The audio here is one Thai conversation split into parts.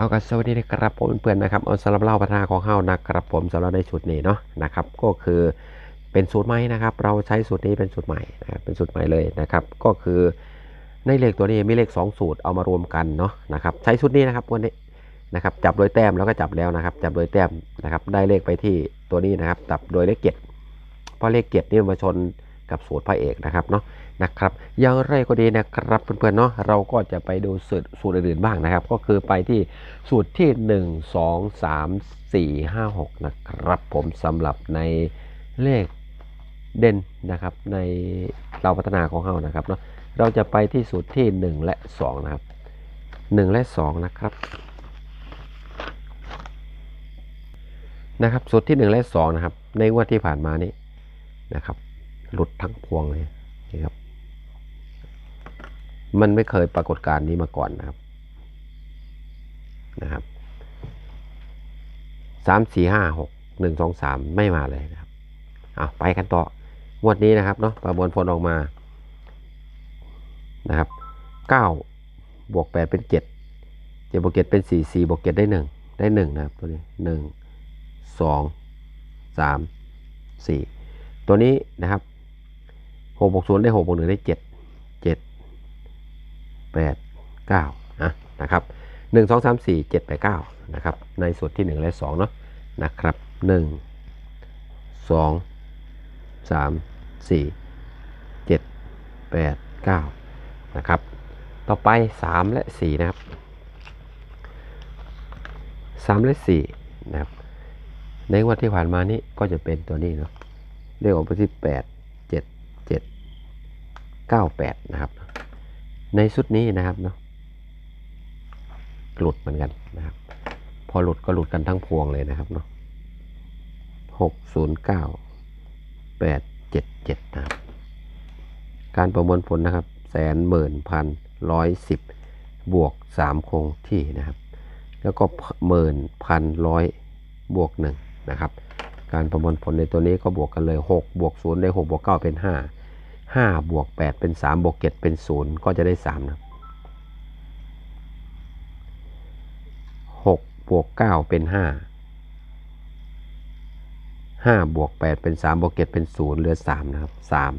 เอากันสวัสดีนะครับผมเพื่อนนะครับเอาสำหรับเล่าพัฒนาของเฮานะครับผมสำหรับในสูตรนี้เนาะนะครับ ก็คือเป็นสูตรใหม่นะครับ เราใช้สูตรนี้เป็นสูตรใหม่นะครับเป็นสูตรใหม่เลยนะครับ ก็คือในเลขตัวนี้มีเลข 2 สูตรเอามารวมกันเนาะนะครับ ใช้สูตรนี้นะครับวันนี้นะครับ จับโดยแต้มแล้วก็จับแล้วนะครับ จับโดยแต้มนะครับ ได้เลขไปที่ตัวนี้นะครับจับโดยเลขเจ็ดเพราะเลขเจ็ดนี่มาชน กับสูตรพระเอกนะครับเนาะนะครับอย่างไรก็ดีนะครับเพื่อนๆเนาะเราก็จะไปดูสูตรสูตรอื่นๆบ้างนะครับ ก็คือไปที่สูตรที่ 1 2 3 4 5 6 นะครับผมสำหรับในเลขเด่นนะครับในเราพัฒนาของเรานะครับเนาะเราจะไปที่สูตรที่ 1 และ 2 นะครับ 1 และ 2 นะครับนะครับสูตรที่ 1 และ 2 นะครับ ในงวดที่ผ่านมานี่นะครับ หลุดทั้งพวงเลยนี่ครับ มันไม่เคยปรากฏการณ์นี้มาก่อนนะครับนะครับสามสี่ห้าหกหนึ่งสองสามไม่มาเลยนะครับเอาไปกันต่องวดนี้นะครับเนาะประมวลผลออกมานะครับเก้าบวกแปดเป็นเจ็ดเจ็ดบวกเจ็ดเป็นสี่สี่บวกเจ็ดได้หนึ่งได้หนึ่งนะครับตัวนี้หนึ่งสองสามสี่ตัวนี้นะครับ หกบวกศูนย์ได้หกบวกหนึ่งได้เจ็ดเจ็ดแปดเก้านะนะครับหนึ่งสองสามสี่เจ็ดแปดเก้านะครับ ในส่วนที่หนึ่งและสองเนาะนะครับหนึ่งสองสามสี่เจ็ดแปดเก้านะครับ ต่อไปสามและสี่นะครับสามและสี่นะครับ ในวันที่ผ่านมานี้ก็จะเป็นตัวนี้เนาะเรียกออกไปที่แปด 98 นะครับ ในสุดนี้นะครับเนาะหลุดเหมือนกันนะครับ พอหลุดก็หลุดกันทั้งพวงเลยนะครับเนาะ609 877นะครับ การประมวลผลนะครับแสนหมื่นพันร้อยสิบบวกสามคงที่นะครับ แล้วก็หมื่นพันร้อยบวกหนึ่งนะครับ การประมวลผลในตัวนี้ก็บวกกันเลย 6 บวก 0 ได้ 6 บวก 9 เป็น 5 ห้าบวกแปดเป็นสามบวกเจ็ดเป็นศูนย์ก็จะได้สามนะหกบวกเก้าเป็นห้าห้าบวกแปดเป็นสามบวกเจ็ดเป็นศูนย์เหลือสามนะครับสาม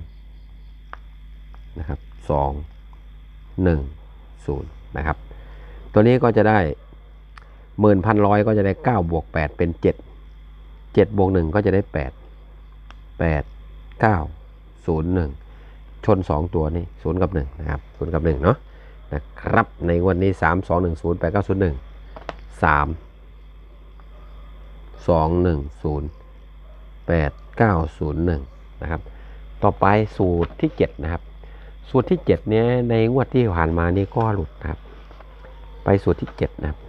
นะครับสองหนึ่งศูนย์นะครับ ตัวนี้ก็จะได้หมื่นพันร้อยก็จะได้เก้าบวกแปดเป็นเจ็ดเจ็ดบวกหนึ่งก็จะได้แปดแปดเก้าศูนย์หนึ่ง ชน 2 ตัวนี่ศูนย์กับ1นะครับศูนย์กับ1เนาะนะครับในวันนี้ 3 2 1 0 8 9 0 1 3 2 1 0 8 9 0 1นะครับต่อไปสูตรที่ 7 นะครับ สูตรที่ 7 เนี้ยในงวดที่ผ่านมานี่ก็หลุดนะครับ ไปสูตรที่ 7 นะครับ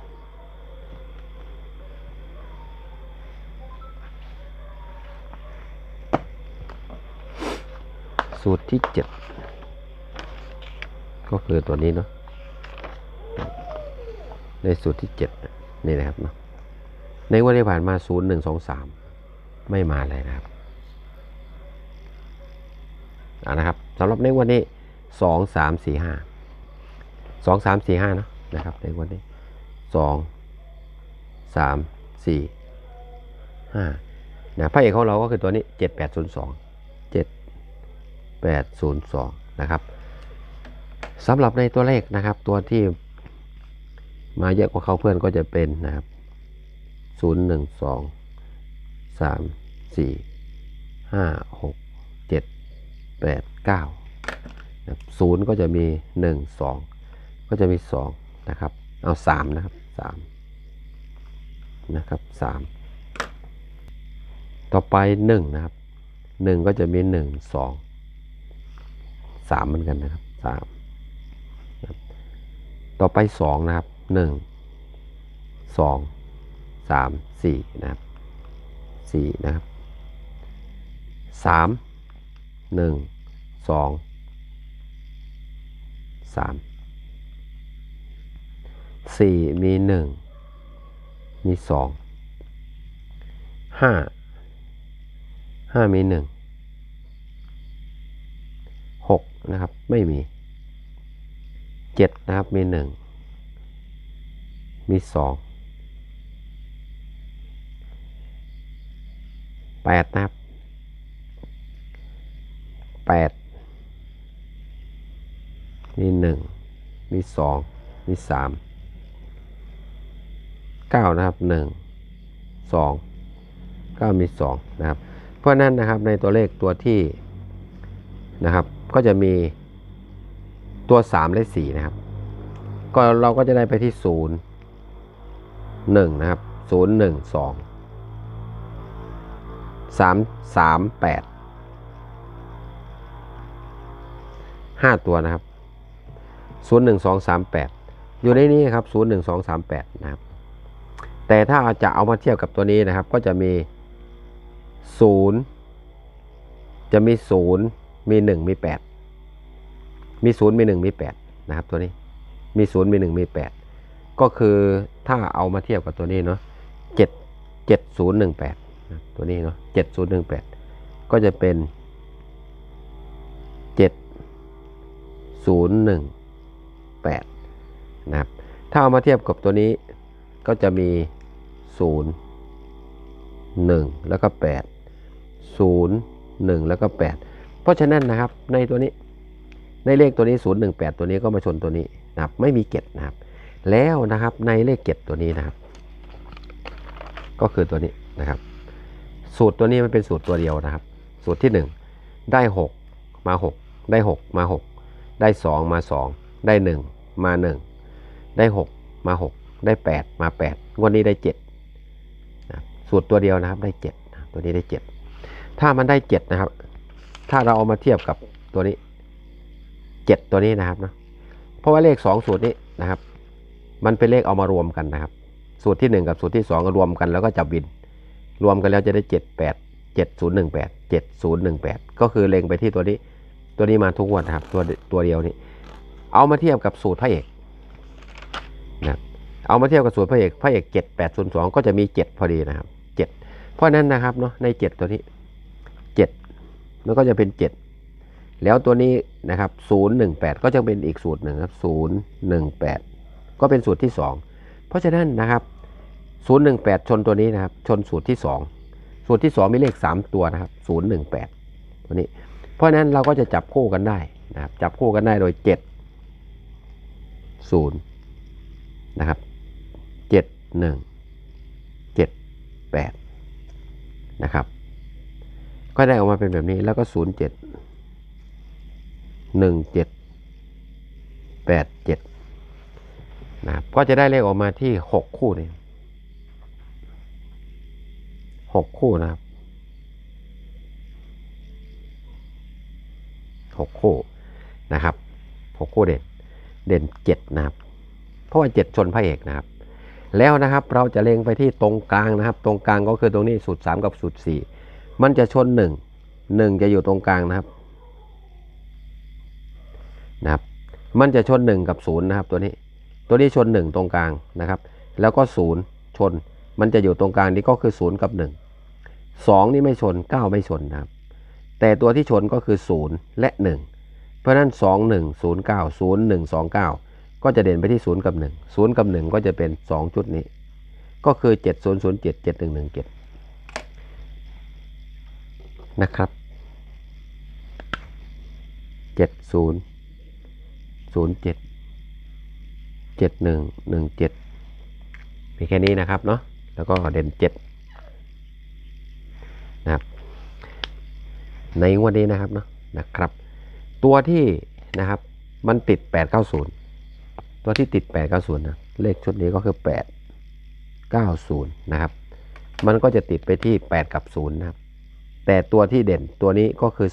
สูตรที่เจ็ดก็คือตัวนี้เนาะในสูตรที่เจ็ดนี่นะครับเนาะในวันที่ผ่านมาศูนย์หนึ่งสองสามไม่มาเลยนะครับอ่านะครับสำหรับในวันนี้สองสามสี่ห้าสองสามสี่ห้าเนาะนะครับในวันนี้สองสามสี่ห้านะพระเอกของเราก็คือตัวนี้เจ็ดแปดศูนย์สองเจ็ด 802 นะครับสำหรับในตัวเลขนะครับ ตัวที่มาเยอะกว่าเขาเพื่อนก็จะเป็นนะครับ 0 1 2 3 4 5 6 7 8 9นะครับศูนย์ก็จะมี 1 2 ก็จะมี 2 นะครับ เอา 3 นะครับ 3 นะครับ 3 ต่อไป 1 นะครับ 1 ก็จะมี 1 2 สามเหมือนกันนะครับสามต่อไปสองนะครับหนึ่งสองสามสี่นะครับสี่นะครับสามหนึ่งสองสามสี่มีหนึ่งมีสองห้าห้ามีหนึ่ง 6 นะครับ ไม่มี 7 นะครับ มี 1 มีมีสองแปดนะครับแปดมีหนึ่งมีสองมีสามเก้านะครับหนึ่งสองเก้ามีสองนะครับ เพราะนั้นนะครับในตัวเลขตัวที่นะครับ ก็จะมีตัว 3 และ 4 นะครับ ก็เราก็จะได้ไปที่ 0 1 นะครับ 0 1 2 3 3 8 5 ตัวนะครับ 0 1 2 3 8 อยู่ในนี้ครับ 0 1 2 3 8 นะครับ แต่ถ้าจะเอามาเทียบกับตัวนี้นะครับ ก็จะมี 0 จะมี 0 มี1มี8มี0มี1มี8นะครับตัวนี้มี0มี1มี8ก็คือถ้าเอามาเทียบกับตัวนี้เนาะ7 7 0 1 8นะตัวนี้เนาะ7 0 1 8ก็จะเป็น7 0 1 8นะครับถ้าเอามาเทียบกับตัวนี้ก็จะมี0 1แล้วก็8 0 1แล้วก็8 เพราะฉะนั้นนะครับในตัวนี้ในเลขตัวนี้ 0 1 8 ตัวนี้ก็มาชนตัวนี้นะครับไม่มีเกตนะครับ แล้วนะครับในเลขเกตตัวนี้นะครับ ก็คือตัวนี้นะครับ สูตรตัวนี้มันเป็นสูตรตัวเดียวนะครับ สูตรที่ 1 ได้ 6 มา 6 ได้ 6 มา 6 ได้ 2 มา 2 ได้ 1 มา 1 ได้ 6 มา 6 ได้ 8 มา 8 งวดนี้ได้7นะครับสูตรตัวเดียวนะครับได้7นะตัวนี้ได้ 7 ถ้ามันได้ 7 นะครับ ถ้าเราเอามาเทียบกับตัวนี้7ตัวนี้นะครับเนาะเพราะว่าเลข2สูตรนี้นะครับ มันเป็นเลขเอามารวมกันนะครับ สูตรที่1กับสูตรที่2ก็รวมกันแล้วก็จับวิน รวมกันแล้วจะได้7 8 7 0 1 8 7 0 1 8ก็คือเล็งไปที่ตัวนี้ ตัวนี้มาทุกงวันนะครับ ตัวตัวเดียวนี้ เอามาเทียบกับสูตรพระเอกนะครับเอามาเทียบกับสูตรพระเอกพระเอก7 8 0 2ก็จะมี7พอดีนะครับ7เพราะนั้นนะครับเนาะใน7ตัวนี้ มันก็จะเป็น 7 แล้วตัวนี้นะครับ 018 ก็จะเป็นอีกสูตรหนึ่งครับ018 ก็เป็นสูตรที่ 2 เพราะฉะนั้นนะครับ 018 ชนตัวนี้นะครับ ชนสูตรที่ 2 สูตรที่ 2 มีเลข 3 ตัวนะครับ 018 ตัวนี้ เพราะฉะนั้นเราก็จะจับคู่กันได้นะครับ จับคู่กันได้โดย 7 0 นะครับ 7 1 7 8 นะครับ ก็ได้ออกมาเป็นแบบนี้แล้วก็ 0 7หนึ่งเจ็ดแปดเจ็ดนะครับก็จะได้เลขออกมาที่หกคู่นี่หกคู่นะครับหกคู่นะครับหกคู่เด่นเด่นเจ็ดนะครับ เพราะว่าเจ็ดชนพระเอกนะครับ แล้วนะครับเราจะเล็งไปที่ตรงกลางนะครับ ตรงกลางก็คือตรงนี้สูตรสามกับสูตรสี่ มันจะชนหนึ่งหนึ่งจะอยู่ตรงกลางนะครับนะครับมันจะชน 1 กับ0นะครับตัวนี้ตัวนี้ชน 1 ตรงกลางนะครับ แล้วก็ 0 ชน มันจะอยู่ตรงกลางนี้ก็คือ 0 กับ 1 2 นี่ไม่ชน 9 ไม่ชนนะครับ แต่ตัวที่ชนก็คือ 0 และ 1 เพราะฉะนั้น 2 1 0 9 0 1 2 9 ก็จะเด่นไปที่ 0 กับ 1 0 กับ 1 ก็จะเป็น2จุดนี้ ก็คือ 7 0 0 7 7 1 1 7 นะครับ70ศูนย์เจ็ดเจ็ดหนึ่งหนึ่งเจ็ดมีแค่นี้นะครับเนาะ แล้วก็เด่นเจ็ดนะครับ ในงวันนี้นะครับเนาะ นะครับ ตัวที่นะครับ มันติด890ตัวที่ติด 890 นะ เลขชุดนี้ก็คือ 890 นะครับ มันก็จะติดไปที่ 8 กับ 0 นะครับ แต่ตัวที่เด่นตัวนี้ก็คือ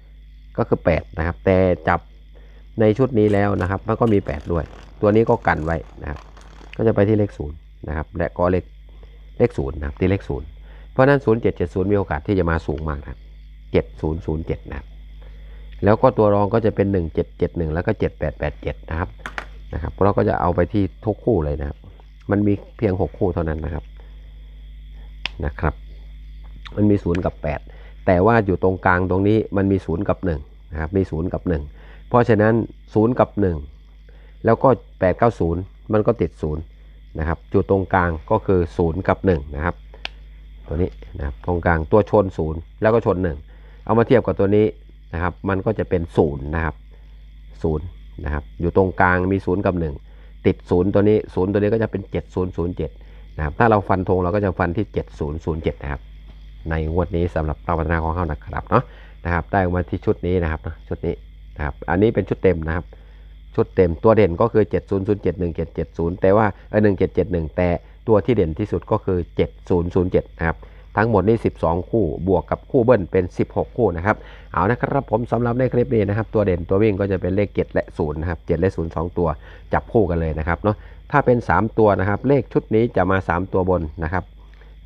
0 ก็คือ 8 นะครับ แต่จับในชุดนี้แล้วนะครับ มันก็มี 8 ด้วย ตัวนี้ก็กันไว้นะครับ ก็จะไปที่เลข 0 นะครับ และก็เลขเลข 0 นะครับ ที่เลข 0 เพราะนั้น 0770 มีโอกาสที่จะมาสูงมากนะครับ 7007 นะครับ แล้วก็ตัวรองก็จะเป็น 1771 แล้วก็ 7887 นะครับ นะครับ เราก็จะเอาไปที่ทุกคู่เลยนะครับ มันมีเพียง 6 คู่เท่านั้นนะครับ นะครับ มันมี0กับ 8 แต่ว่าอยู่ตรงกลางตรงนี้มันมี0กับ1นะครับมี0กับ 1 เพราะฉะนั้น0กับ 1 แล้วก็ 890 มันก็ติด0นะครับจุดตรงกลางก็คือ0กับ1นะครับตัวนี้นะครับตรงกลางตัวชน0แล้วก็ชน 1 เอามาเทียบกับตัวนี้นะครับมันก็จะเป็น0นะครับ0นะครับอยู่ตรงกลางมี0กับ 1 ติด0ตัวนี้0ตัวนี้ก็จะเป็น 7007นะครับถ้าเราฟันธงเราก็จะฟันที่ 7007 นะครับ ในงวดนี้สำหรับเราพัฒนาของเขานะครับเนาะนะครับ ได้มาที่ชุดนี้นะครับเนะชุดนี้นะครับ อันนี้เป็นชุดเต็มนะครับ ชุดเต็มตัวเด่นก็คือ 70071770 แต่ว่าเออ1771 แต่ตัวที่เด่นที่สุดก็คือ 7007 นะครับ ทั้งหมดนี่12 คู่บวกกับคู่เบิ้ลเป็น 16 คู่นะครับ เอานะครับผมสำหรับในคลิปนี้นะครับ ตัวเด่นตัววิ่งก็จะเป็นเลข 7 และ0นะครับ7และ 0 2 ตัวจับคู่กันเลยนะครับเนาะถ้าเป็น 3 ตัวนะครับ เลขชุดนี้จะมา 3 ตัวบนนะครับ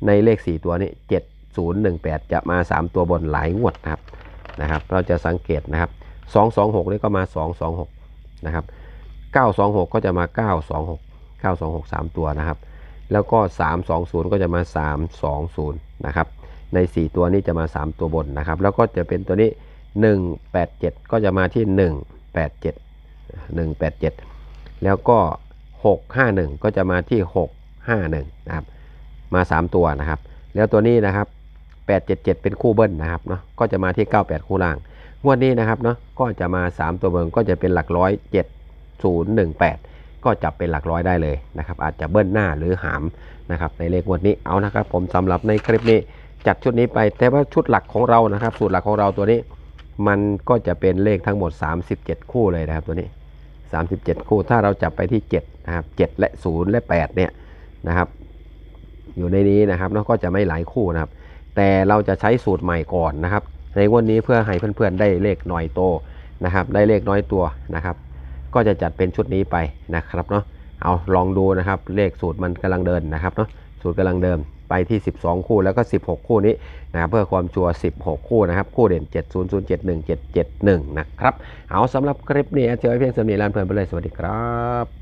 ในเลข 4 ตัวนี้ 018 จะมา 3 ตัวบนหลายงวดนะครับนะครับเราจะสังเกตนะครับ 226 นี่ก็มา 226 นะครับ 926 ก็จะมา 926 926 3 ตัวนะครับ แล้วก็ 320 ก็จะมา 320 นะครับ ใน 4 ตัวนี้จะมา 3 ตัวบนนะครับ แล้วก็จะเป็นตัวนี้ 187 ก็จะมาที่ 187 187 แล้วก็ 651 ก็จะมาที่ 651 นะครับ มา 3 ตัวนะครับ แล้วตัวนี้นะครับ 877 เป็นคู่เบิ้ลนะครับเนาะก็จะมาที่ 98 คู่ล่าง งวดนี้นะครับเนาะก็จะมา 3 ตัวเบิ้ลก็จะเป็นหลักร้อย7018 ก็จับเป็นหลักร้อยได้เลยนะครับอาจจะเบิ้ลหน้าหรือหามนะครับในเลขงวดนี้เอานะครับ ผมสำหรับในคลิปนี้จัดชุดนี้ไปแต่ว่าชุดหลักของเรานะครับ สูตรหลักของเราตัวนี้ มันก็จะเป็นเลขทั้งหมด 37 คู่เลยนะครับตัวนี้ 37 คู่ถ้าเราจับไปที่7นะครับ7และ 0 และ 8 เนี่ยนะครับ อยู่ในนี้นะครับแล้วก็จะไม่หลายคู่นะครับ แต่เราจะใช้สูตรใหม่ก่อนนะครับ ในงวันนี้เพื่อให้เพื่อนๆได้เลขน้อยโตนะครับ ได้เลขน้อยตัวนะครับ ก็จะจัดเป็นชุดนี้ไปนะครับเนาะเอาลองดูนะครับ เลขสูตรมันกำลังเดินนะครับเนาะสูตรกำลังเดินไปที่ 12 คู่แล้วก็ 16 คู่นี้นะครับเพื่อความชัวร์16 คู่นะครับ คู่เด่น 70071771 นะครับ เอาสำหรับคลิปนี้เจอเพียงสำนีลานเพลินไปเลยสวัสดีครับ